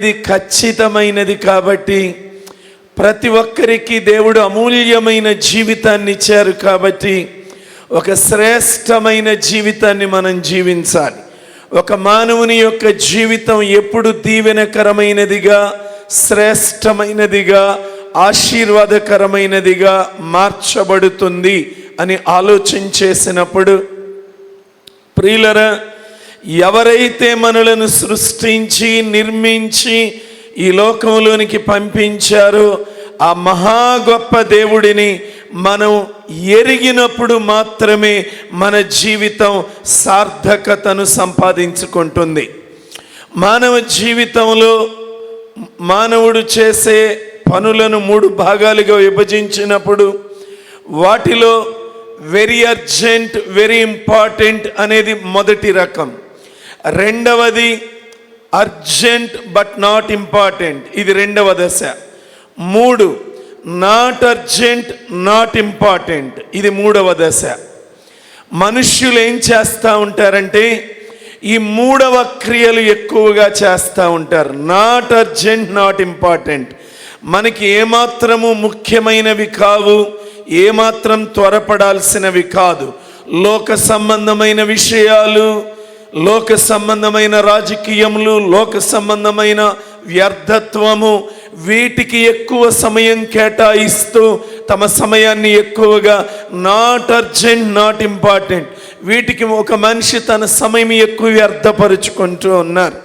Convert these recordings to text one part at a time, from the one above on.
ఇది ఖచ్చితమైనది కాబట్టి ప్రతి ఒక్కరికి దేవుడు అమూల్యమైన జీవితాన్ని ఇచ్చారు కాబట్టి ఒక శ్రేష్టమైన జీవితాన్ని మనం జీవించాలి. ఒక మానవుని యొక్క జీవితం ఎప్పుడు దీవెనకరమైనదిగా శ్రేష్టమైనదిగా ఆశీర్వాదకరమైనదిగా మార్చబడుతుంది అని ఆలోచన చేసినప్పుడు ప్రియులరా ఎవరైతే మనలను సృష్టించి నిర్మించి ఈ లోకంలోనికి పంపించారో ఆ మహా గొప్ప దేవుడిని మనం ఎరిగినప్పుడు మాత్రమే మన జీవితం సార్థకతను సంపాదించుకుంటుంది. మానవ జీవితంలో మానవుడు చేసే పనులను మూడు భాగాలుగా విభజించినప్పుడు వాటిలో వెరీ అర్జెంట్ వెరీ ఇంపార్టెంట్ అనేది మొదటి రకం. రెండవది అర్జెంట్ బట్ నాట్ ఇంపార్టెంట్ ఇది రెండవ దశ. మూడు నాట్ అర్జెంట్ నాట్ ఇంపార్టెంట్ ఇది మూడవ దశ. మనుష్యులు ఏం చేస్తూ ఉంటారంటే ఈ మూడవ క్రియలు ఎక్కువగా చేస్తూ ఉంటారు. నాట్ అర్జెంట్ నాట్ ఇంపార్టెంట్ మనకి ఏమాత్రము ముఖ్యమైనవి కావు ఏమాత్రం త్వరపడాల్సినవి కాదు. లోక సంబంధమైన విషయాలు లోక సంబంధమైన రాజకీయములు లోక సంబంధమైన వ్యర్థత్వము వీటికి ఎక్కువ సమయం కేటాయిస్తూ తమ సమయాన్ని ఎక్కువగా నాట్ అర్జెంట్ నాట్ ఇంపార్టెంట్ వీటికి ఒక మనిషి తన సమయం ఎక్కువ వ్యర్థపరుచుకుంటూ ఉన్నారు.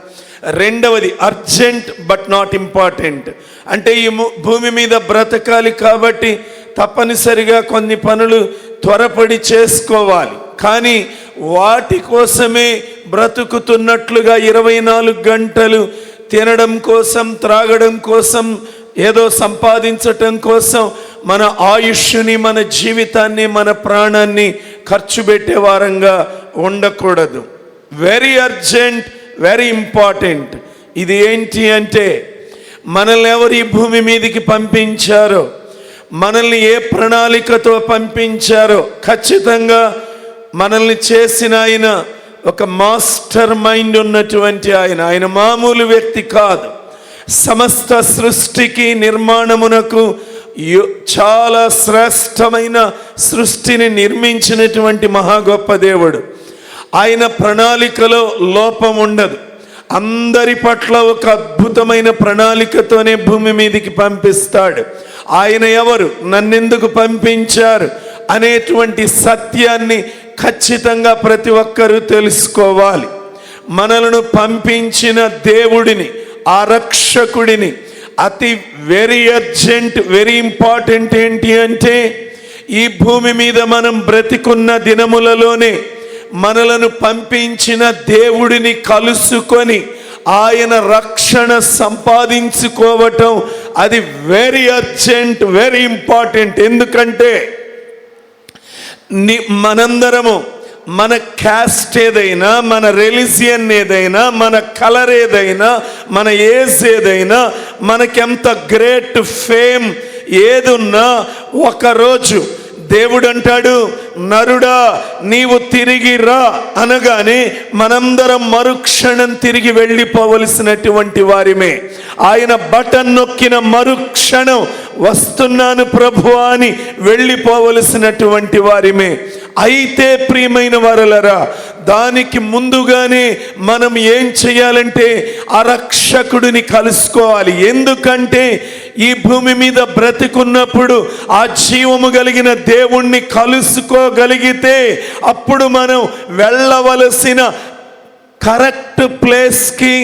రెండవది అర్జెంట్ బట్ నాట్ ఇంపార్టెంట్ అంటే ఈ ము- భూమి మీద బ్రతకాలి కాబట్టి తప్పనిసరిగా కొన్ని పనులు త్వరపడి చేసుకోవాలి. కానీ వాటి కోసమే బ్రతుకుతున్నట్లుగా ఇరవై నాలుగు గంటలు తినడం కోసం త్రాగడం కోసం ఏదో సంపాదించటం కోసం మన ఆయుష్ని మన జీవితాన్ని మన ప్రాణాన్ని ఖర్చు పెట్టే వారంగా ఉండకూడదు. వెరీ అర్జెంట్ వెరీ ఇంపార్టెంట్ ఇది ఏంటి అంటే మనల్ని ఎవరు ఈ భూమి మీదకి పంపించారో మనల్ని ఏ ప్రణాళికతో పంపించారో ఖచ్చితంగా మనల్ని చేసిన ఆయన ఒక మాస్టర్ మైండ్ ఉన్నటువంటి ఆయన. ఆయన మామూలు వ్యక్తి కాదు. సమస్త సృష్టికి నిర్మాణమునకు చాలా శ్రేష్టమైన సృష్టిని నిర్మించినటువంటి మహా గొప్ప దేవుడు. ఆయన ప్రణాళికలో లోపం ఉండదు. అందరి పట్ల ఒక అద్భుతమైన ప్రణాళికతోనే భూమి మీదకి పంపిస్తాడు. ఆయన ఎవరు? నన్నెందుకు పంపించారు? అనేటువంటి సత్యాన్ని ఖచ్చితంగా ప్రతి ఒక్కరూ తెలుసుకోవాలి. మనలను పంపించిన దేవుడిని ఆ రక్షకుడిని అతి వెరీ అర్జెంట్ వెరీ ఇంపార్టెంట్ ఏంటి అంటే ఈ భూమి మీద మనం బ్రతికున్న దినములలోనే మనలను పంపించిన దేవుడిని కలుసుకొని ఆయన రక్షణ సంపాదించుకోవటం అది వెరీ అర్జెంట్ వెరీ ఇంపార్టెంట్ ఎందుకంటే ని మనందరము మన క్యాస్ట్ ఏదైనా మన రిలీజియన్ ఏదైనా మన కలర్ ఏదైనా మన ఏజ్ ఏదైనా మనకెంత గ్రేట్ ఫేమ్ ఏదున్నా ఒకరోజు దేవుడు అంటాడు నరుడా నీవు తిరిగి రా. అనగానే మనందరం మరుక్షణం తిరిగి వెళ్ళిపోవలసినటువంటి వారిమే. ఆయన బటన్ నొక్కిన మరుక్షణం వస్తున్నాను ప్రభు అని వెళ్ళిపోవలసినటువంటి వారిమే. అయితే ప్రియమైన వారలరా దానికి ముందుగానే మనం ఏం చేయాలంటే ఆ రక్షకుడిని కలుసుకోవాలి. ఎందుకంటే ఈ భూమి మీద బ్రతికున్నప్పుడు ఆ జీవము కలిగిన దేవుణ్ణి కలుసుకోగలిగితే అప్పుడు మనం వెళ్ళవలసిన కరెక్ట్ ప్లేస్కి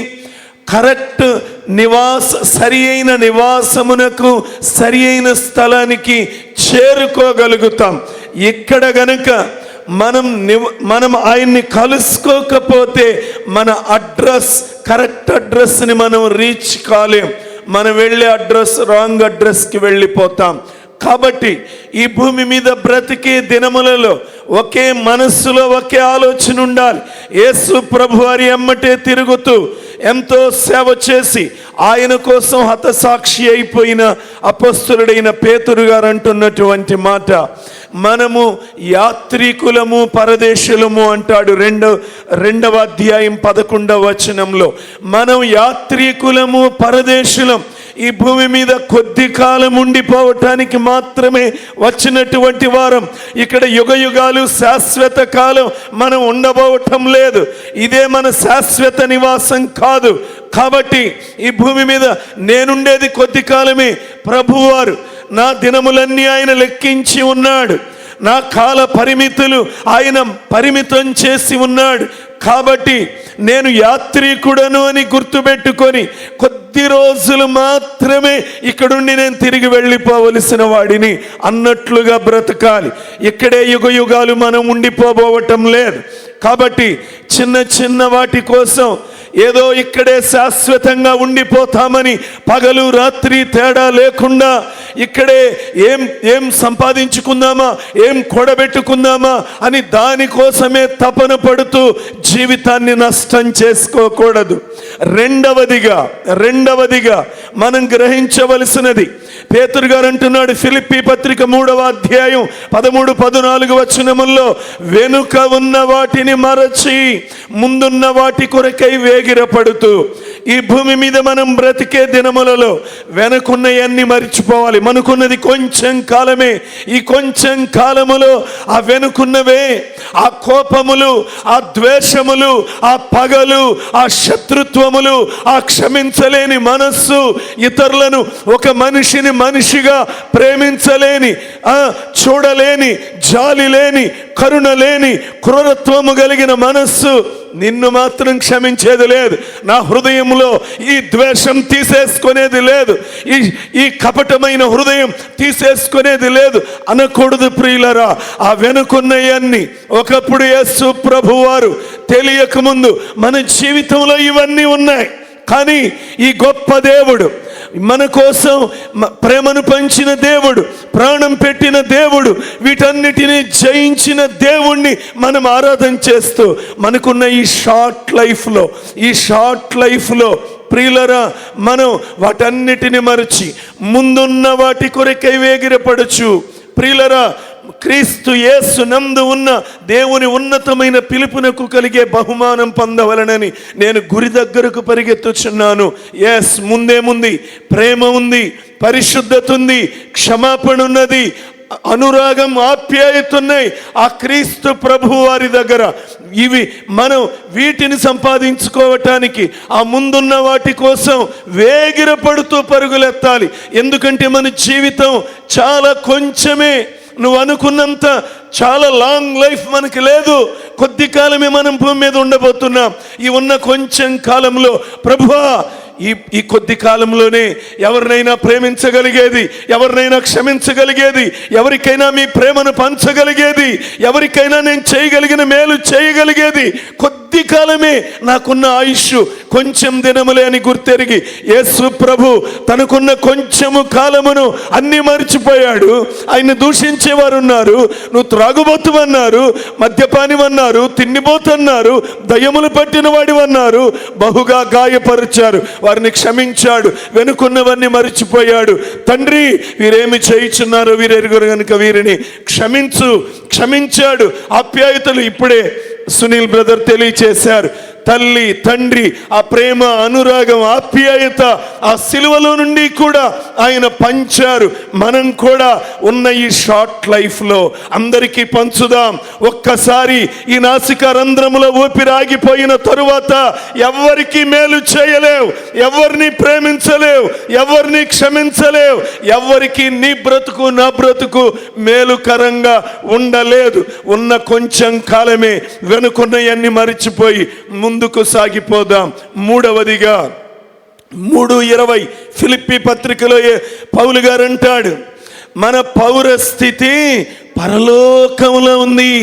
కరెక్ట్ నివాస సరి అయిన నివాసమునకు సరి అయిన స్థలానికి చేరుకోగలుగుతాం. ఇక్కడ గనుక మనం నివ- మనం ఆయన్ని కలుసుకోకపోతే మన అడ్రస్ కరెక్ట్ అడ్రస్ని మనం రీచ్ కాలేం. మనం వెళ్ళే అడ్రస్ రాంగ్ అడ్రస్కి వెళ్ళిపోతాం. కాబట్టి ఈ భూమి మీద బ్రతికే దినములలో ఒకే మనస్సులో ఒకే ఆలోచన ఉండాలి. యేసు ప్రభు వారి తిరుగుతూ ఎంతో సేవ చేసి ఆయన కోసం హతసాక్షి అయిపోయిన అపస్తులుడైన పేతురు గారు అంటున్నటువంటి మాట. మనము యాత్రికులము పరదేశులము అంటాడు రెండవ రెండవ అధ్యాయం పదకొండవ వచనంలో. మనం యాత్రికులము పరదేశులం ఈ భూమి మీద కొద్ది కాలం ఉండిపోవటానికి మాత్రమే వచ్చినటువంటి వారం. ఇక్కడ యుగ యుగాలు శాశ్వత కాలం మనం ఉండబోవటం లేదు. ఇదే మన శాశ్వత నివాసం కాదు. కాబట్టి ఈ భూమి మీద నేనుండేది కొద్ది కాలమే. ప్రభువారు నా దినములన్నీ ఆయన లెక్కించి ఉన్నాడు. నా కాల పరిమితులు ఆయన పరిమితం చేసి ఉన్నాడు. కాబట్టి నేను యాత్రికుడను అని గుర్తుపెట్టుకొని కొద్ది రోజులు మాత్రమే ఇక్కడుండి నేను తిరిగి వెళ్ళిపోవలసిన వాడిని అన్నట్లుగా బ్రతకాలి. ఇక్కడే యుగ యుగాలు మనం ఉండిపోబోవటం లేదు. కాబట్టి చిన్న చిన్న వాటి కోసం ఏదో ఇక్కడే శాశ్వతంగా ఉండిపోతామని పగలు రాత్రి తేడా లేకుండా ఇక్కడే ఏం ఏం సంపాదించుకుందామా ఏం కూడబెట్టుకుందామా అని దానికోసమే తపన పడుతూ జీవితాన్ని నష్టం చేసుకోకూడదు. రెండవదిగా రెండవదిగా మనం గ్రహించవలసినది పేతురు గారు అంటున్నాడు ఫిలిప్పి పత్రిక మూడవ అధ్యాయం పదమూడు పద్నాలుగు వచనముల్లో వెనుక ఉన్న వాటిని మరచి ముందున్న వాటి కొరకై వేగిరపడుతూ ఈ భూమి మీద మనం బ్రతికే దినములలో వెనుకున్నవన్నీ మరిచిపోవాలి. మనకున్నది కొంచెం కాలమే. ఈ కొంచెం కాలములో ఆ వెనుకున్నవే ఆ కోపములు ఆ ద్వేషములు ఆ పగలు ఆ శత్రుత్వములు ఆ క్షమించలేని మనస్సు ఇతరులను ఒక మనిషిని మనిషిగా ప్రేమించలేని ఆ చూడలేని జాలి లేని కరుణ లేని క్రూరత్వము కలిగిన మనస్సు నిన్ను మాత్రం క్షమించేది లేదు. నా హృదయంలో ఈ ద్వేషం తీసేసుకునేది లేదు. ఈ ఈ కపటమైన హృదయం తీసేసుకునేది లేదు. అనకూడదు ప్రియులరా ఆ వెనుకున్నయన్ని ఒకప్పుడు యేసు ప్రభువారు తెలియకముందు మన జీవితంలో ఇవన్నీ ఉన్నాయి. కానీ ఈ గొప్ప దేవుడు మన కోసం ప్రేమను పంచిన దేవుడు ప్రాణం పెట్టిన దేవుడు వీటన్నిటిని జయించిన దేవుణ్ణి మనం ఆరాధన చేస్తూ మనకున్న ఈ షార్ట్ లైఫ్లో ఈ షార్ట్ లైఫ్లో ప్రియులరా మనం వాటన్నిటిని మరచి ముందున్న వాటి కొరకై వేగిరపడచ్చు. ప్రియులరా క్రీస్తు యేసు నందు ఉన్న దేవుని ఉన్నతమైన పిలుపునకు కలిగే బహుమానం పొందవలనని నేను గురి దగ్గరకు పరిగెత్తుచున్నాను. ఎస్ ముందేముంది ప్రేమ ఉంది పరిశుద్ధత ఉంది క్షమాపణ ఉన్నది అనురాగం ఆప్యాయతున్నాయి ఆ క్రీస్తు ప్రభు వారి దగ్గర ఇవి మనం వీటిని సంపాదించుకోవటానికి ఆ ముందున్న వాటి కోసం వేగిరపడుతూ పరుగులెత్తాలి. ఎందుకంటే మన జీవితం చాలా కొంచెమే. నువ్వు అనుకున్నంత చాలా లాంగ్ లైఫ్ మనకి లేదు. కొద్ది కాలమే మనం భూమి మీద ఉండబోతున్నాం. ఈ ఉన్న కొంచెం కాలంలో ప్రభువా ఈ ఈ కొద్ది కాలంలోనే ఎవరినైనా ప్రేమించగలిగేది ఎవరినైనా క్షమించగలిగేది ఎవరికైనా మీ ప్రేమను పంచగలిగేది ఎవరికైనా నేను చేయగలిగిన మేలు చేయగలిగేది కొద్ది కాలమే నాకున్న ఆయుష్ కొంచెం దినములే అని గుర్తెరిగి యేసు ప్రభు తనకున్న కొంచెము కాలమును అన్ని మర్చిపోయాడు. ఆయన దూషించేవారు ఉన్నారు నువ్వు త్రాగుబోతువన్నారు మద్యపానివన్నారు తిండిపోతున్నారు దయ్యములు పట్టిన వాడివన్నారు బహుగా గాయపరిచారు. వారిని క్షమించాడు వెనుకున్నవన్నీ మరిచిపోయాడు. తండ్రి వీరేమి చేయించున్నారో వీరెరుగురు కనుక వీరిని క్షమించు క్షమించాడు. ఆప్యాయతలు ఇప్పుడే సునీల్ బ్రదర్ తెలియచేశారు తల్లి తండ్రి ఆ ప్రేమ అనురాగం ఆప్యాయత ఆ సిలువలో నుండి కూడా ఆయన పంచారు. మనం కూడా ఉన్న ఈ షార్ట్ లైఫ్లో అందరికీ పంచుదాం. ఒక్కసారి ఈ నాసిక రంధ్రములో ఊపిరాగిపోయిన తరువాత ఎవరికి మేలు చేయలేవు ఎవరిని ప్రేమించలేవు ఎవరిని క్షమించలేవు. ఎవరికి నీ బ్రతుకు నా బ్రతుకు మేలుకరంగా ఉండలేదు. ఉన్న కొంచెం కాలమే వెనుకున్నవన్నీ మరిచిపోయి ముందుకు సాగిపోదాం. మూడవదిగా మూడు ఇరవై ఫిలిప్పి పత్రికలో పౌలు గారు అంటాడు మన పౌర స్థితి పరలోకంలో ఉంది.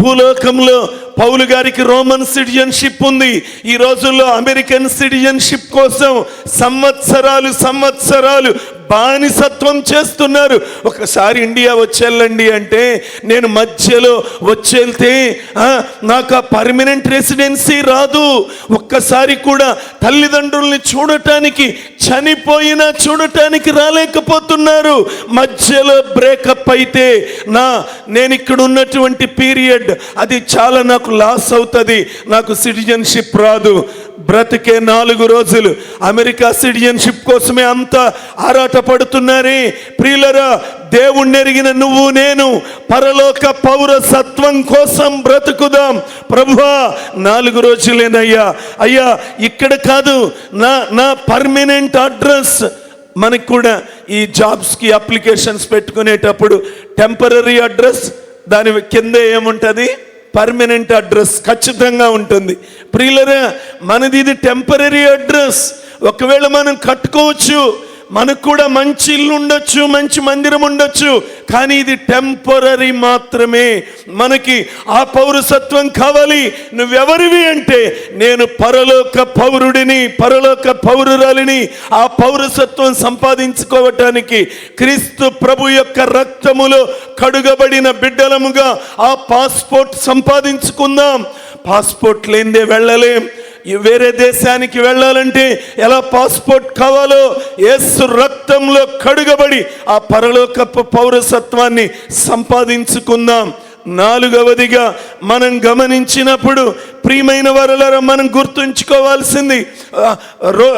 భూలోకంలో పౌలు గారికి రోమన్ సిటిజన్షిప్ ఉంది. ఈ రోజుల్లో అమెరికన్ సిటిజన్షిప్ కోసం సంవత్సరాలు సంవత్సరాలు బానిసత్వం చేస్తున్నారు. ఒకసారి ఇండియా వచ్చేళ్ళండి అంటే నేను మధ్యలో వచ్చేళ్తే నాకు ఆ పర్మనెంట్ రెసిడెన్సీ రాదు. ఒక్కసారి కూడా తల్లిదండ్రుల్ని చూడటానికి చనిపోయినా చూడటానికి రాలేకపోతున్నారు. మధ్యలో బ్రేకప్ అయితే నా నేను ఇక్కడ ఉన్నటువంటి పీరియడ్ అది చాలా నాకు లాస్ అవుతుంది. నాకు సిటిజన్షిప్ రాదు. బ్రతికే నాలుగు రోజులు అమెరికా సిటిజన్షిప్ కోసమే అంత ఆరాట పడుతున్నారే ప్రియులరా దేవుణ్ణి ఎరిగిన నువ్వు నేను పరలోక పౌరసత్వం కోసం బ్రతుకుదాం. ప్రభువా నాలుగు రోజులేనయ్యా. అయ్యా ఇక్కడ కాదు నా నా పర్మనెంట్ అడ్రస్ మనకు కూడా ఈ జాబ్స్కి అప్లికేషన్స్ పెట్టుకునేటప్పుడు టెంపరీ అడ్రస్ దాని కింద ఏముంటుంది? పర్మనెంట్ అడ్రస్ ఖచ్చితంగా ఉంటుంది. ప్రియులరా మనది ఇది టెంపరీ అడ్రస్ ఒకవేళ మనం కట్టుకోవచ్చు మనకు కూడా మంచి ఇల్లు ఉండొచ్చు మంచి మందిరం ఉండొచ్చు కానీ ఇది టెంపరీ మాత్రమే. మనకి ఆ పౌరసత్వం కావాలి. నువ్వెవరివి అంటే నేను పరలోక పౌరుడిని పరలోక పౌరురాలిని ఆ పౌరసత్వం సంపాదించుకోవటానికి క్రీస్తు ప్రభు యొక్క రక్తములో కడుగబడిన బిడ్డలముగా ఆ పాస్పోర్ట్ సంపాదించుకుందాం. పాస్పోర్ట్ లేనిదే వెళ్ళలేం. వేరే దేశానికి వెళ్ళాలంటే ఎలా పాస్పోర్ట్ కావాలో ఏసు రక్తంలో కడుగబడి ఆ పరలోకపు పౌరసత్వాన్ని సంపాదించుకుందాం. నాలుగవదిగా మనం గమనించినప్పుడు ప్రియమైన వరలర మనం గుర్తుంచుకోవాల్సింది రో-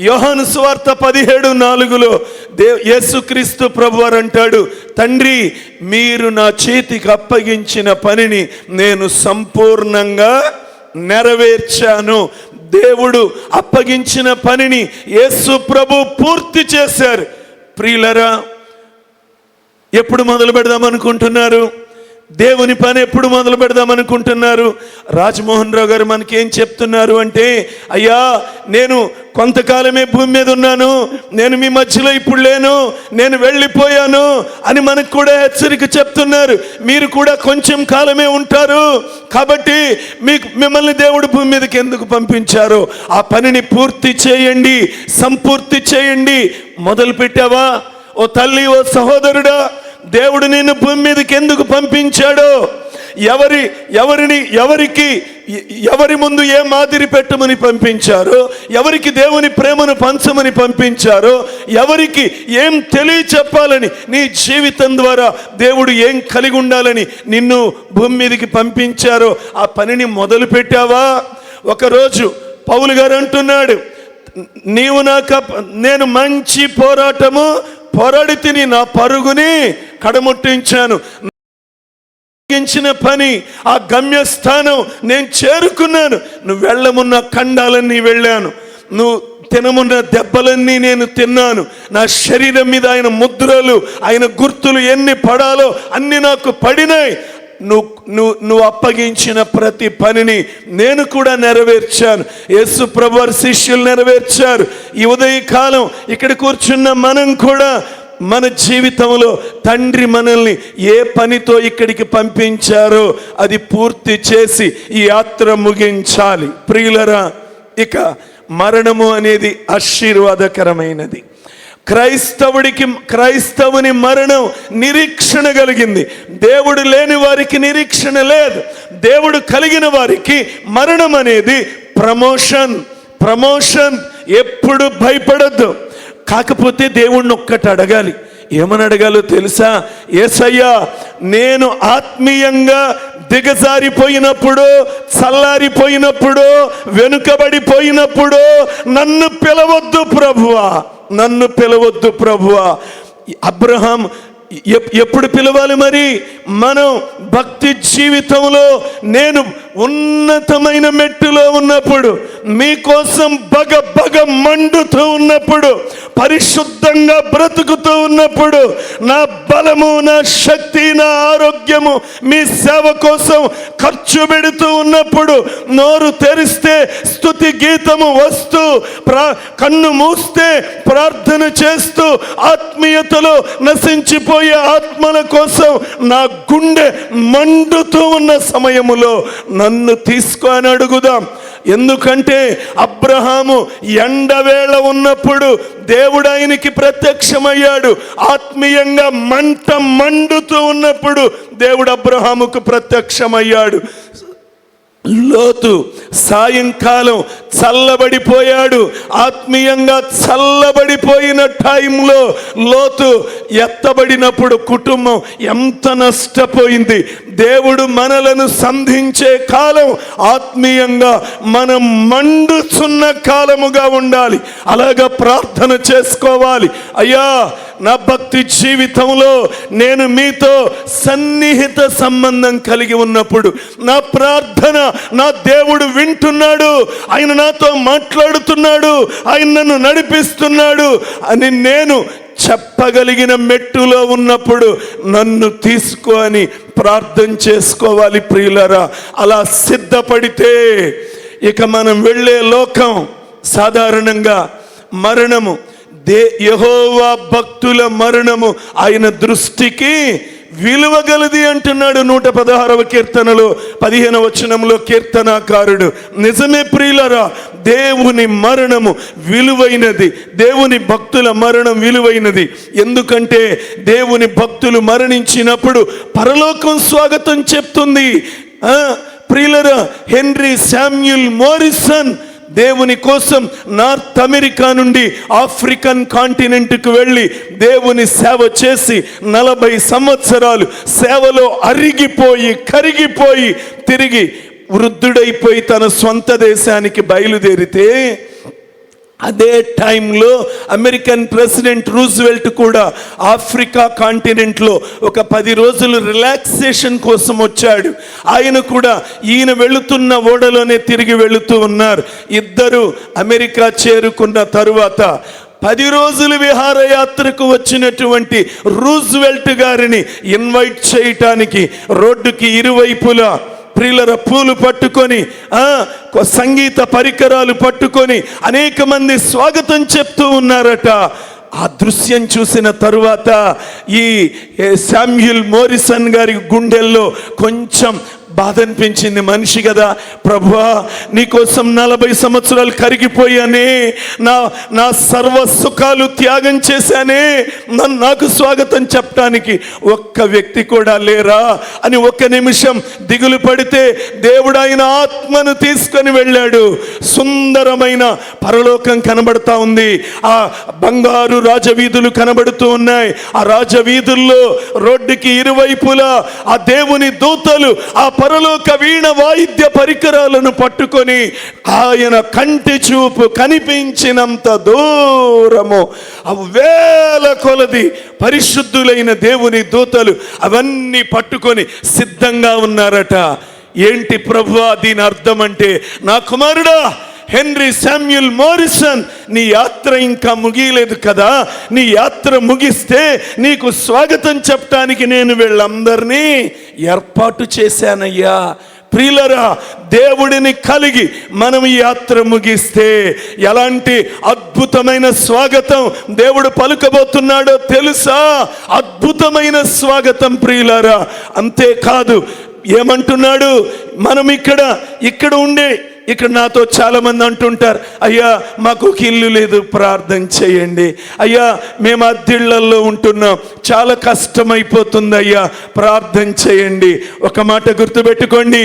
యోహాను సువార్త పదిహేడు నాలుగులో దే యేసుక్రీస్తు ప్రభువారు అంటాడు తండ్రి మీరు నా చేతికి అప్పగించిన పనిని నేను సంపూర్ణంగా నెరవేర్చాను. దేవుడు అప్పగించిన పనిని యేసు ప్రభు పూర్తి చేశారు. ప్రియులరా ఎప్పుడు మొదలు పెడదాం అనుకుంటున్నారు? దేవుని పని ఎప్పుడు మొదలు పెడదాం అనుకుంటున్నారు? రాజమోహన్ రావు గారు మనకి ఏం చెప్తున్నారు అంటే అయ్యా నేను కొంతకాలమే భూమి మీద ఉన్నాను నేను మీ మధ్యలో ఇప్పుడు లేను నేను వెళ్ళిపోయాను అని మనకు కూడా హెచ్చరిక చెప్తున్నారు. మీరు కూడా కొంచెం కాలమే ఉంటారు కాబట్టి మీకు మిమ్మల్ని దేవుడు భూమి మీదకి ఎందుకు పంపించారు? ఆ పనిని పూర్తి చేయండి సంపూర్తి చేయండి. మొదలు పెట్టావా ఓ తల్లి ఓ సహోదరుడా దేవుడు నిన్ను భూమి మీదకి ఎందుకు పంపించాడో? ఎవరి ఎవరిని ఎవరికి ఎవరి ముందు ఏ మాదిరి పెట్టమని పంపించారు? ఎవరికి దేవుని ప్రేమను పంచమని పంపించారు? ఎవరికి ఏం తెలియ చెప్పాలని నీ జీవితం ద్వారా దేవుడు ఏం కలిగి ఉండాలని నిన్ను భూమి మీదకి పంపించారో? ఆ పనిని మొదలు పెట్టావా ఒకరోజు పౌలు గారు అంటున్నాడు నీవు నాకు నేను మంచి పోరాటము పోరాడి తిని నా పరుగుని కడముట్టించాను. ముగించిన పని ఆ గమ్యస్థానం నేను చేరుకున్నాను. నువ్వు వెళ్ళమున్న ఖండాలన్నీ వెళ్ళాను. నువ్వు తినమున్న దెబ్బలన్నీ నేను తిన్నాను. నా శరీరం మీద ఆయన ముద్రలు ఆయన గుర్తులు ఎన్ని పడాలో అన్ని నాకు పడినాయి. నువ్వు నువ్వు నువ్వు అప్పగించిన ప్రతి పనిని నేను కూడా నెరవేర్చాను. యేసు ప్రభు శిష్యులు నెరవేర్చారు. ఈ ఉదయకాలం ఇక్కడ కూర్చున్న మనం కూడా మన జీవితంలో తండ్రి మనల్ని ఏ పనితో ఇక్కడికి పంపించారో అది పూర్తి చేసి ఈ యాత్ర ముగించాలి. ప్రియులరా ఇక మరణము అనేది ఆశీర్వాదకరమైనది. క్రైస్తవుడికి క్రైస్తవుని మరణం నిరీక్షణ కలిగింది. దేవుడు లేని వారికి నిరీక్షణ లేదు. దేవుడు కలిగిన వారికి మరణం అనేది ప్రమోషన్. ప్రమోషన్ ఎప్పుడు భయపడద్దు. కాకపోతే దేవుణ్ణి ఒక్కటి అడగాలి. ఏమని అడగాలో తెలుసా? ఏసయ్యా నేను ఆత్మీయంగా దిగజారిపోయినప్పుడు చల్లారిపోయినప్పుడు వెనుకబడిపోయినప్పుడు నన్ను పిలవద్దు ప్రభువా. నన్ను పిలవద్దు ప్రభువా. అబ్రహాం ఎప్పుడు పిలవాలి మరి? మనం భక్తి జీవితంలో నేను ఉన్నతమైన మెట్టులో ఉన్నప్పుడు మీకోసం బగ బగ మండుతూ ఉన్నప్పుడు పరిశుద్ధంగా బ్రతుకుతూ ఉన్నప్పుడు నా బలము నా శక్తి నా ఆరోగ్యము మీ సేవ కోసం ఖర్చు పెడుతూ ఉన్నప్పుడు నోరు తెరిస్తే స్తుతి గీతము వస్తూ ప్రా కన్ను మూస్తే ప్రార్థన చేస్తూ ఆత్మీయతలో నశించిపోయే ఆత్మల కోసం నా గుండె మండుతూ ఉన్న సమయములో నన్ను తీసుకొని అడుగుదాం. ఎందుకంటే అబ్రహాము ఎండవేళ ఉన్నప్పుడు దేవుడు ఆయనకి ప్రత్యక్షమయ్యాడు. ఆత్మీయంగా మంట మండుతూ ఉన్నప్పుడు దేవుడు అబ్రహాముకు ప్రత్యక్షమయ్యాడు. లోతు సాయంకాలం చల్లబడిపోయాడు. ఆత్మీయంగా చల్లబడిపోయిన టైంలో లోతు ఎత్తబడినప్పుడు కుటుంబం ఎంత నష్టపోయింది. దేవుడు మనలను సంధించే కాలం ఆత్మీయంగా మనం మండుచున్న కాలముగా ఉండాలి. అలాగా ప్రార్థన చేసుకోవాలి. అయ్యా నా భక్తి జీవితంలో నేను మీతో సన్నిహిత సంబంధం కలిగి ఉన్నప్పుడు నా ప్రార్థన నా దేవుడు వింటున్నాడు ఆయన నాతో మాట్లాడుతున్నాడు ఆయన నన్ను నడిపిస్తున్నాడు అని నేను చెప్పగలిగిన మెట్టులో ఉన్నప్పుడు నన్ను తీసుకో అని ప్రార్థన చేసుకోవాలి ప్రియులరా. అలా సిద్ధపడితే ఇక మనం వెళ్ళే లోకం సాధారణంగా మరణము దే యహోవా భక్తుల మరణము ఆయన దృష్టికి విలువగలది అంటున్నాడు నూట పదహారవ కీర్తనలో పదిహేన వచనంలో కీర్తనాకారుడు. నిజమే ప్రియులరా దేవుని మరణము విలువైనది. దేవుని భక్తుల మరణం విలువైనది. ఎందుకంటే దేవుని భక్తులు మరణించినప్పుడు పరలోకం స్వాగతం చెప్తుంది. ప్రియులరా హెన్రీ శామ్యుల్ మోరిసన్ దేవుని కోసం నార్త్ అమెరికా నుండి ఆఫ్రికన్ కాంటినెంట్కు వెళ్ళి దేవుని సేవ చేసి నలభై సంవత్సరాలు సేవలో అరిగిపోయి కరిగిపోయి తిరిగి వృద్ధుడైపోయి తన సొంత దేశానికి బయలుదేరితే అదే టైంలో అమెరికన్ ప్రెసిడెంట్ రూజ్వెల్ట్ కూడా ఆఫ్రికా కాంటినెంట్లో ఒక పది రోజులు రిలాక్సేషన్ కోసం వచ్చాడు. ఆయన కూడా ఈయన వెళుతున్న ఓడలోనే తిరిగి వెళుతూ ఉన్నారు. ఇద్దరు అమెరికా చేరుకున్న తరువాత పది రోజులు విహారయాత్రకు వచ్చినటువంటి రూజ్వెల్ట్ గారిని ఇన్వైట్ చేయటానికి రోడ్డుకి ఇరువైపులా ప్రియులర పూలు పట్టుకొని సంగీత పరికరాలు పట్టుకొని అనేక మంది స్వాగతం చెప్తూ ఉన్నారట. ఆ దృశ్యం చూసిన తరువాత ఈ శామ్యుల్ మోరిసన్ గారి గుండెల్లో కొంచెం బాధ అనిపించింది మనిషి కదా. ప్రభువా నీకోసం నలభై సంవత్సరాలు కరిగిపోయానే. నా నా సర్వ సుఖాలు త్యాగం చేశానే. నన్ను నాకు స్వాగతం చెప్పడానికి ఒక్క వ్యక్తి కూడా లేరా? అని ఒక్క నిమిషం దిగులు పడితే దేవుడు ఆయన ఆత్మను తీసుకొని వెళ్ళాడు. సుందరమైన పరలోకం కనబడతా ఉంది. ఆ బంగారు రాజవీధులు కనబడుతూ ఉన్నాయి. ఆ రాజవీధుల్లో రోడ్డుకి ఇరువైపులా ఆ దేవుని దూతలు ఆ పరలోక వీణ వాయిద్య పరికరాలను పట్టుకొని ఆయన కంటి చూపు కనిపించినంత దూరము. వేల కొలది పరిశుద్ధులైన దేవుని దూతలు అవన్నీ పట్టుకొని సిద్ధంగా ఉన్నారట. ఏంటి ప్రభు దీని అర్థం అంటే నా కుమారుడా హెన్రీ శామ్యుల్ మోరిసన్ నీ యాత్ర ఇంకా ముగియలేదు కదా? నీ యాత్ర ముగిస్తే నీకు స్వాగతం చెప్పడానికి నేను వీళ్ళందరినీ ఏర్పాటు చేశానయ్యా. ప్రియులరా దేవుడిని కలిగి మనం ఈ యాత్ర ముగిస్తే ఎలాంటి అద్భుతమైన స్వాగతం దేవుడు పలుకబోతున్నాడో తెలుసా? అద్భుతమైన స్వాగతం ప్రియులరా. అంతేకాదు ఏమంటున్నాడు? మనం ఇక్కడ ఇక్కడ ఉండే ఇక్కడ నాతో చాలామంది అంటుంటారు అయ్యా మాకు ఒక ఇల్లు లేదు ప్రార్థన చేయండి. అయ్యా మేము అద్దెళ్ళలో ఉంటున్నాం చాలా కష్టమైపోతుంది అయ్యా ప్రార్థన చేయండి. ఒక మాట గుర్తుపెట్టుకోండి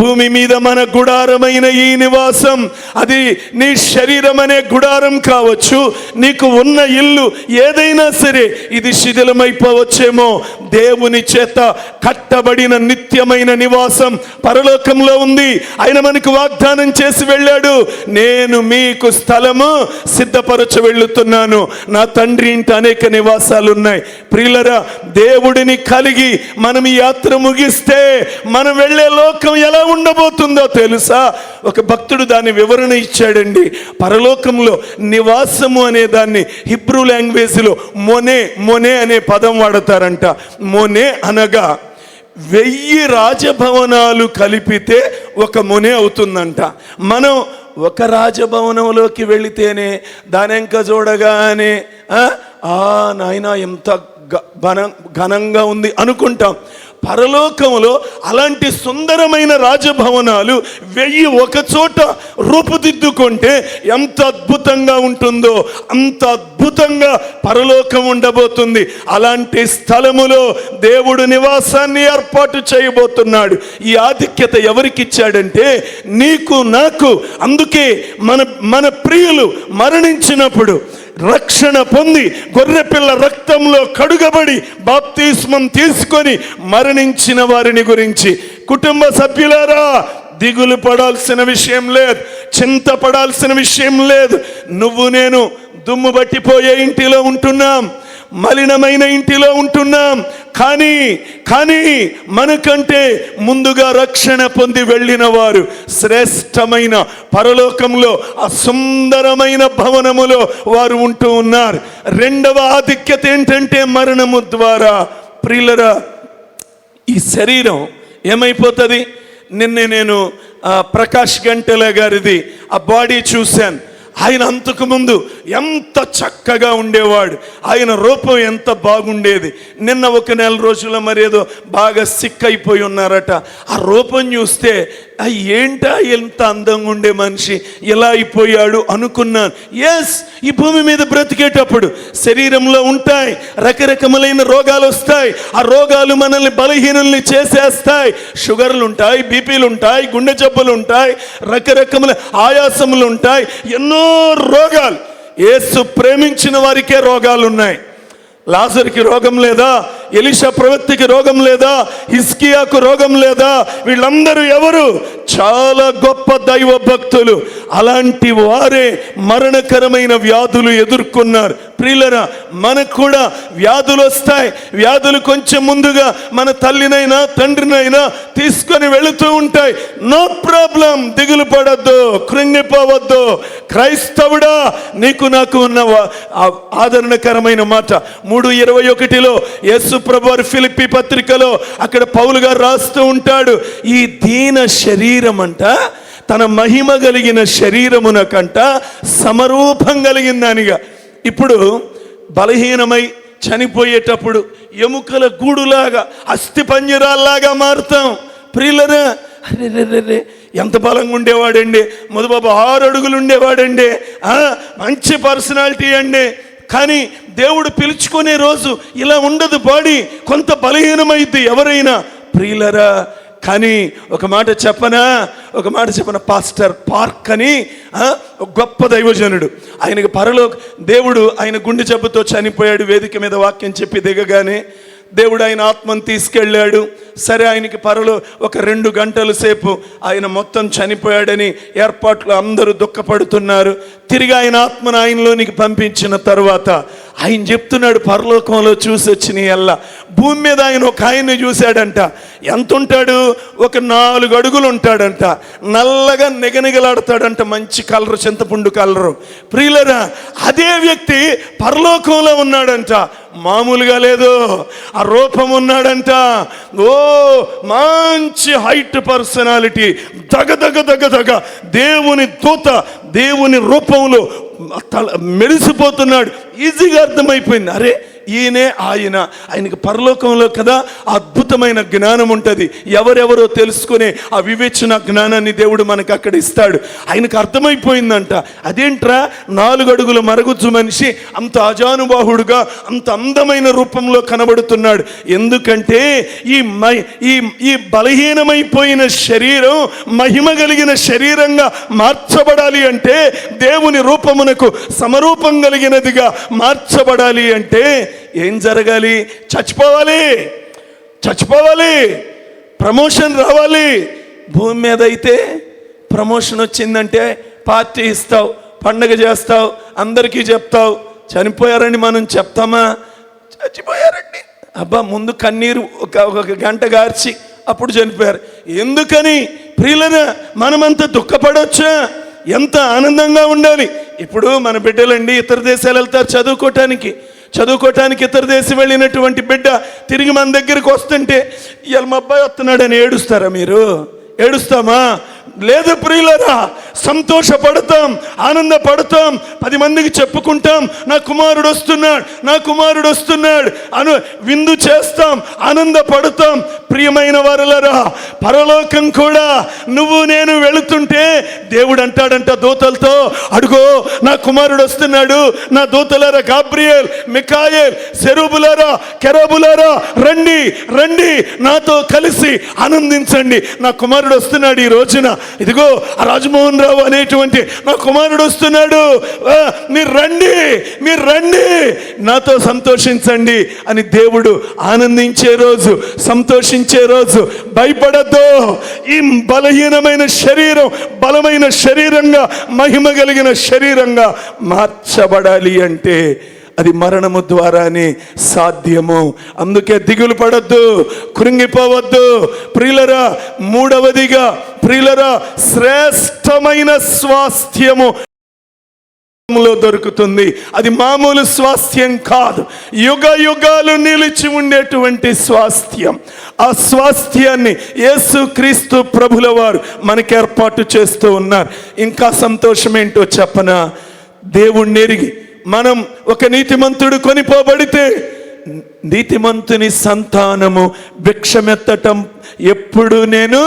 భూమి మీద మన గుడారమైన ఈ నివాసం అది నీ శరీరం అనే గుడారం కావచ్చు నీకు ఉన్న ఇల్లు ఏదైనా సరే ఇది శిథిలమైపోవచ్చేమో దేవుని చేత కట్టబడిన నిత్యమైన నివాసం పరలోకంలో ఉంది. ఆయన మనకు వాగ్దానం చేసి వెళ్ళాడు. నేను మీకు స్థలము సిద్ధపరచ వెళ్ళుతున్నాను. నా తండ్రి ఇంట అనేక నివాసాలు ఉన్నాయి ప్రియులరా దేవుడిని కలిగి మనం ఈ యాత్ర ముగిస్తే మనం వెళ్ళే లోకం ఎలా ఉండబోతుందో తెలుసా? ఒక భక్తుడు దాని వివరణ ఇచ్చాడండి. పరలోకంలో నివాసము అనే దాన్ని హిబ్రూ లాంగ్వేజ్లో మొనే మొనే అనే పదం వాడతారంట. మొనే అనగా వెయ్యి రాజభవనాలు కలిపితే ఒక మొనే అవుతుందంట. మనం ఒక రాజభవనంలోకి వెళితేనే దానెంక చూడగానే ఆ, నాయన ఎంత ఘన- ఘనంగా ఉంది అనుకుంటాం. పరలోకంలో అలాంటి సుందరమైన రాజభవనాలు వెయ్యి ఒక చోట రూపుదిద్దుకుంటే ఎంత అద్భుతంగా ఉంటుందో అంత అద్భుతంగా పరలోకం ఉండబోతుంది. అలాంటి స్థలములో దేవుడు నివాసాన్ని ఏర్పాటు చేయబోతున్నాడు. ఈ ఆధిక్యత ఎవరికి ఇచ్చాడంటే నీకు నాకు అందుకే మన మన ప్రియులు మరణించినప్పుడు రక్షణ పొంది గొర్రెపిల్ల రక్తంలో కడుగబడి బాప్తిస్మం తీసుకొని మరణించిన వారిని గురించి. కుటుంబ సభ్యులారా దిగులు పడాల్సిన విషయం లేదు చింతపడాల్సిన విషయం లేదు. నువ్వు నేను దుమ్ము పట్టిపోయే ఇంటిలో ఉంటున్నాం. మలినమైన ఇంటిలో ఉంటున్నాం. కానీ కానీ మనకంటే ముందుగా రక్షణ పొంది వెళ్ళిన వారు శ్రేష్టమైన పరలోకంలో ఆ సుందరమైన భవనములో వారు ఉంటూ ఉన్నారు. రెండవ ఆధిక్యత ఏంటంటే మరణము ద్వారా. ప్రియులరా ఈ శరీరం ఏమైపోతుంది? నిన్నే నేను ప్రకాష్ గంటెల గారిది ఆ బాడీ చూశాను. ఆయన అంతకు ముందు ఎంత చక్కగా ఉండేవాడు. ఆయన రూపం ఎంత బాగుండేది. నిన్న ఒక నెల రోజుల మరేదో బాగా సిక్ అయిపోయి ఉన్నారట. ఆ రూపం చూస్తే ఏంటా ఎంత అందంగా ఉండే మనిషి? ఎలా అయిపోయాడు? అనుకున్నాను. ఎస్ ఈ భూమి మీద బ్రతికేటప్పుడు శరీరంలో ఉంటాయి రకరకములైన రోగాలు వస్తాయి. ఆ రోగాలు మనల్ని బలహీనల్ని చేసేస్తాయి. షుగర్లు ఉంటాయి బీపీలు ఉంటాయి గుండె జబ్బులు ఉంటాయి రకరకముల ఆయాసములు ఉంటాయి. ఎన్నో రోగాలు. ఏసు ప్రేమించిన వారికే రోగాలు ఉన్నాయి లాజర్కి రోగం లేదా? ఎలిషా ప్రవక్తికి రోగం లేదా? హిస్కియాకు రోగం లేదా? వీళ్ళందరూ ఎవరు? చాలా గొప్ప దైవ భక్తులు. అలాంటి వారే మరణకరమైన వ్యాధులు ఎదుర్కొన్నారు. ప్రియులరా మనకు కూడా వ్యాధులు వస్తాయి. వ్యాధులు కొంచెం ముందుగా మన తల్లినైనా తండ్రినైనా తీసుకొని వెళుతూ ఉంటాయి. నో ప్రాబ్లం దిగులు పడద్దు కృంగిపోవద్దు. క్రైస్తవుడా నీకు నాకు ఉన్న ఆదరణకరమైన మాట. మూడు ఇరవై ఒకటిలో యేసు ప్రభు ఫిలిపి పత్రికలో అక్కడ పౌలు గారు రాస్తూ ఉంటాడు ఈ దీన శరీరం అంట తన మహిమ కలిగిన శరీరమునకంట సమరూపం కలిగిందానిగా. ఇప్పుడు బలహీనమై చనిపోయేటప్పుడు ఎముకల గూడులాగా అస్థి పంజరాల్లాగా మారుతాం. ప్రియులరా అరే రే రే ఎంత బలంగా ఉండేవాడండి మధుబాబు ఆరు అడుగులు ఉండేవాడండి మంచి పర్సనాలిటీ అండి. కానీ దేవుడు పిలుచుకునే రోజు ఇలా ఉండదు బాడీ. కొంత బలహీనమైద్ది ఎవరైనా. ప్రియులరా కానీ ఒక మాట చెప్పనా? ఒక మాట చెప్పన? పాస్టర్ పార్క్ అని ఒక గొప్ప దైవజనుడు. ఆయనకి పరలో దేవుడు ఆయన గుండె జబ్బుతో చనిపోయాడు వేదిక మీద వాక్యం చెప్పి దిగగానే దేవుడు ఆయన ఆత్మను తీసుకెళ్ళాడు. సరే ఆయనకి పరలో ఒక రెండు గంటల సేపు ఆయన మొత్తం చనిపోయాడని ఏర్పాట్లు అందరూ దుఃఖపడుతున్నారు. తిరిగి ఆయన ఆత్మను ఆయనలోనికి పంపించిన తర్వాత ఆయన చెప్తున్నాడు పరలోకంలో చూసి వచ్చిన ఎల్లా. భూమి మీద ఆయన ఒక ఆయన్ని చూశాడంట. ఎంత ఉంటాడు ఒక నాలుగు అడుగులు ఉంటాడంట. నల్లగా నిగనిగలాడతాడంట. మంచి కలరు చింతపుండు కలరు. ప్రియులరా అదే వ్యక్తి పరలోకంలో ఉన్నాడంట. మామూలుగా లేదు. ఆ రూపం ఉన్నాడంట. ఓ మంచి హైట్ పర్సనాలిటీ. దగ దగ దగ దగ. దేవుని దూత దేవుని రూపంలో మెరిసిపోతున్నాడు. ఈజీగా అర్థమైపోయింది. అరే ఈయనే ఆయన. ఆయనకి పరలోకంలో కదా అద్భుతమైన జ్ఞానం ఉంటుంది. ఎవరెవరో తెలుసుకునే ఆ వివేచన జ్ఞానాన్ని దేవుడు మనకు అక్కడ ఇస్తాడు. ఆయనకు అర్థమైపోయిందంట. అదేంట్రా? నాలుగు అడుగుల మరుగుజ్జు మనిషి అంత అజానుబాహుడుగా అంత అందమైన రూపంలో కనబడుతున్నాడు. ఎందుకంటే ఈ మై ఈ ఈ బలహీనమైపోయిన శరీరం మహిమ కలిగిన శరీరంగా మార్చబడాలి అంటే దేవుని రూపమునకు సమరూపం కలిగినదిగా మార్చబడాలి అంటే ఏం జరగాలి? చచ్చిపోవాలి. చచ్చిపోవాలి. ప్రమోషన్ రావాలి. భూమి మీద అయితే ప్రమోషన్ వచ్చిందంటే పార్టీ ఇస్తావు పండగ చేస్తావు అందరికీ చెప్తావు. చనిపోయారని మనం చెప్తామా? చచ్చిపోయారండి. అబ్బా ముందు కన్నీరు ఒక ఒక గంట గార్చి అప్పుడు చనిపోయారు. ఎందుకని? ప్రియులన మనమంతా దుఃఖపడొచ్చా? ఎంత ఆనందంగా ఉండాలి. ఇప్పుడు మన బిడ్డలండి ఇతర దేశాలు వెళ్తారు చదువుకోవటానికి చదువుకోవటానికి ఇతర దేశం వెళ్ళినటువంటి బిడ్డ తిరిగి మన దగ్గరికి వస్తుంటే ఇవాళ మా అబ్బాయి వస్తున్నాడని ఏడుస్తారా మీరు? ఏడుస్తామా? లేదు ప్రియులరా సంతోషపడతాం ఆనందపడతాం పది మందికి చెప్పుకుంటాం నా కుమారుడు వస్తున్నాడు నా కుమారుడు వస్తున్నాడు అను విందు చేస్తాం ఆనందపడతాం. ప్రియమైన వారులరా పరలోకం కూడా నువ్వు నేను వెళుతుంటే దేవుడు అంటాడంట దూతలతో అడుగో నా కుమారుడు వస్తున్నాడు నా దూతలారా గాబ్రియల్ మికాయల్ సెరూబులారా కెరబులారా రండి రండి నాతో కలిసి ఆనందించండి. నా కుమారుడు వస్తున్నాడు ఈ రోజున. ఇదిగో రాజమోహన్ రావు అనేటువంటి నా కుమారుడు వస్తున్నాడు. ఆ, మీరు రండి మీరు రండి. నాతో సంతోషించండి అని దేవుడు ఆనందించే రోజు సంతోషించే రోజు. భయపడద్దు. ఈ బలహీనమైన శరీరం బలమైన శరీరంగా మహిమ కలిగిన శరీరంగా మార్చబడాలి అంటే అది మరణము ద్వారానే సాధ్యము. అందుకే దిగులు పడద్దు కృంగిపోవద్దు. ప్రియులరా మూడవదిగా ప్రియులరా శ్రేష్టమైన స్వాస్థ్యము లో దొరుకుతుంది. అది మామూలు స్వాస్థ్యం కాదు. యుగ యుగాలు నిలిచి ఉండేటువంటి స్వాస్థ్యం. ఆ స్వాస్థ్యాన్ని యేసు క్రీస్తు ప్రభుల వారు మనకి ఏర్పాటు చేస్తూ ఉన్నారు. ఇంకా సంతోషం ఏంటో చెప్పనా? దేవుణ్ణి ఎరిగి మనం ఒక నీతిమంతుడు కొనిపోబడితే నీతిమంతుని సంతానము భిక్షమెత్తటం ఎప్పుడు నేను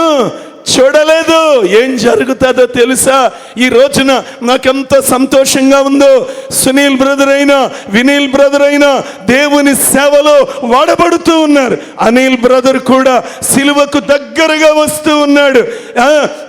చూడలేదు. ఏం జరుగుతుందో తెలుసా? ఈ రోజున నాకెంత సంతోషంగా ఉందో. సునీల్ బ్రదర్ అయినా వినీల్ బ్రదర్ అయినా దేవుని సేవలో వాడబడుతూ ఉన్నారు. అనిల్ బ్రదర్ కూడా సిలువకు దగ్గరగా వస్తూ ఉన్నాడు.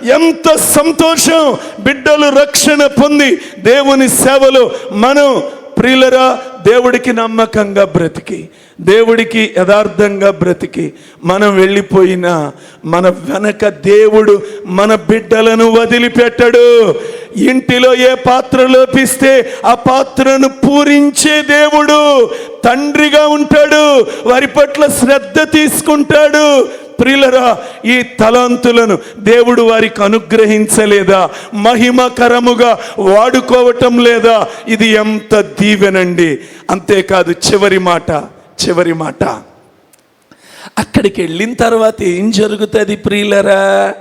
ఎంత సంతోషం. బిడ్డలు రక్షణ పొంది దేవుని సేవలో మనం ప్రియులరా దేవుడికి నమ్మకంగా బ్రతికి దేవుడికి యథార్థంగా బ్రతికి మనం వెళ్ళిపోయినా మన వెనక దేవుడు మన బిడ్డలను వదిలిపెట్టడు. ఇంటిలో ఏ పాత్ర లోపిస్తే ఆ పాత్రను పూరించే దేవుడు తండ్రిగా ఉంటాడు. వారి పట్ల శ్రద్ధ తీసుకుంటాడు. ప్రియులరా ఈ తలాంతులను దేవుడు వారికి అనుగ్రహించలేదా? మహిమకరముగా వాడుకోవటం లేదా? ఇది ఎంత దీవెనండి. అంతేకాదు చివరి మాట చివరి మాట. అక్కడికి వెళ్ళిన తర్వాత ఏం జరుగుతుంది ప్రియులరా?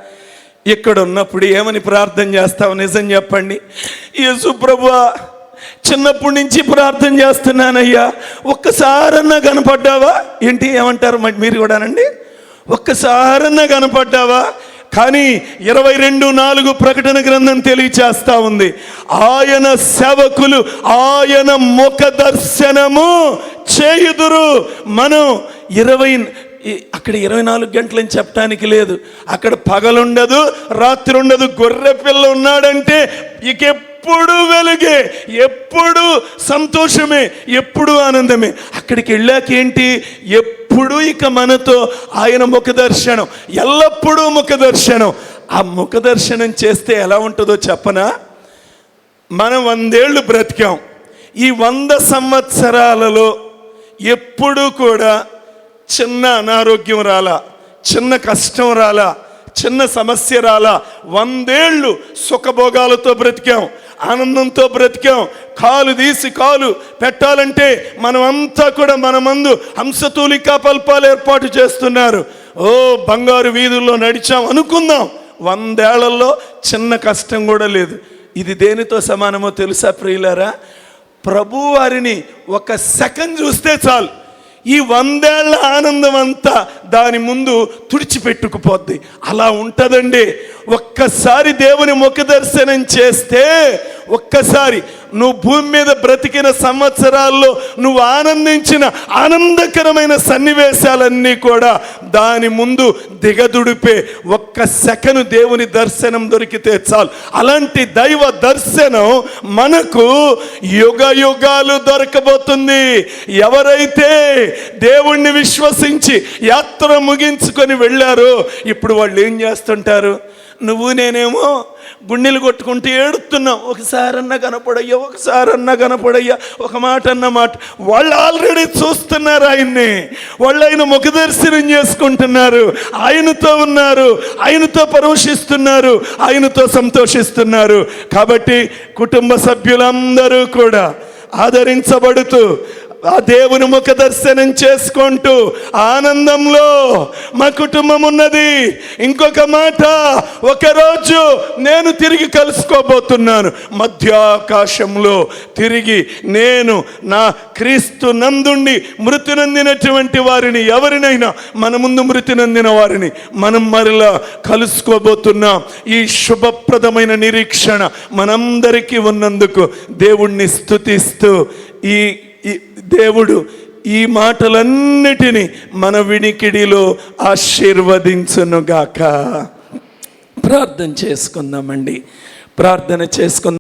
ఇక్కడ ఉన్నప్పుడు ఏమని ప్రార్థన చేస్తావు? నిజం చెప్పండి. యేసు ప్రభువా చిన్నప్పటి నుంచి ప్రార్థన చేస్తున్నానయ్యా. ఒక్కసారన్నా కనపడ్డావా? ఏంటి ఏమంటారు మరి మీరు కూడానండి? ఒక్కసారన్నా కనపడ్డావా? కానీ ఇరవై రెండు నాలుగు ప్రకటన గ్రంథం తెలియచేస్తా ఉంది. ఆయన సేవకులు ఆయన ముఖ దర్శనము చేయుదురు. మనం ఇరవై అక్కడ ఇరవై నాలుగు గంటలని చెప్పడానికి లేదు. అక్కడ పగలుండదు రాత్రి ఉండదు గొర్రె పిల్ల ఉన్నాడంటే ఇక ఎప్పుడు వెలుగే ఎప్పుడు సంతోషమే ఎప్పుడు ఆనందమే. అక్కడికి వెళ్ళాకేంటి? ఎప్పుడు ఎప్పుడు ఇక మనతో ఆయన ముఖ దర్శనం ఎల్లప్పుడూ ముఖ దర్శనం. ఆ ముఖ దర్శనం చేస్తే ఎలా ఉంటుందో చెప్పనా? మనం వందేళ్ళు బ్రతికాం. ఈ వంద సంవత్సరాలలో ఎప్పుడూ కూడా చిన్న అనారోగ్యం రాలా చిన్న కష్టం రాలా చిన్న సమస్య రాలా. వందేళ్ళు సుఖభోగాలతో బ్రతికాం. ఆనందంతో బ్రతికాం. కాలు తీసి కాలు పెట్టాలంటే మనమంతా కూడా మన మందు హంసతూలికా పల్పాలు ఏర్పాటు చేస్తున్నారు. ఓ బంగారు వీధుల్లో నడిచాం అనుకుందాం. వందేళ్ళలో చిన్న కష్టం కూడా లేదు. ఇది దేనితో సమానమో తెలుసా ప్రియులారా? ప్రభు వారిని ఒక సెకండ్ చూస్తే చాలు. ఈ వందేళ్ళ ఆనందం అంతా దాని ముందు తుడిచిపెట్టుకుపోద్ది. అలా ఉంటుందండి. ఒక్కసారి దేవుని ముఖ దర్శనం చేస్తే ఒక్కసారి నువ్వు భూమి మీద బ్రతికిన సంవత్సరాల్లో నువ్వు ఆనందించిన ఆనందకరమైన సన్నివేశాలన్నీ కూడా దాని ముందు దిగదుడిపే. ఒక్క సెకను దేవుని దర్శనం దొరికితే చాలు. అలాంటి దైవ దర్శనం మనకు యుగ యుగాలు దొరకబోతుంది. ఎవరైతే దేవుణ్ణి విశ్వసించి యాత్ర ముగించుకొని వెళ్ళారో ఇప్పుడు వాళ్ళు ఏం చేస్తుంటారు? నువ్వు నేనేమో గుండెలు కొట్టుకుంటూ ఏడుతున్నాం ఒకసారన్నా కనపడయ్యా ఒకసారన్నా కనపడయ్యా ఒక మాట అన్న మాట. వాళ్ళు ఆల్రెడీ చూస్తున్నారు ఆయన్ని. వాళ్ళు ఆయన ముఖ దర్శనం చేసుకుంటున్నారు. ఆయనతో ఉన్నారు ఆయనతో పరోషిస్తున్నారు ఆయనతో సంతోషిస్తున్నారు. కాబట్టి కుటుంబ సభ్యులందరూ కూడా ఆదరించబడుతూ ఆ దేవుని ముఖ దర్శనం చేసుకుంటూ ఆనందంలో మా కుటుంబం ఉన్నది. ఇంకొక మాట ఒకరోజు నేను తిరిగి కలుసుకోబోతున్నాను. మధ్యాకాశంలో తిరిగి నేను నా క్రీస్తు నందుండి మృతి నందినటువంటి వారిని ఎవరినైనా మన ముందు మృతి నందిన వారిని మనం మరలా కలుసుకోబోతున్నాం. ఈ శుభప్రదమైన నిరీక్షణ మనందరికీ ఉన్నందుకు దేవుణ్ణి స్థుతిస్తూ ఈ దేవుడు ఈ మాటలన్నిటినీ మన వినికిడిలో ఆశీర్వదించునుగాక. ప్రార్థన చేసుకుందామండి. ప్రార్థన చేసుకుందాం.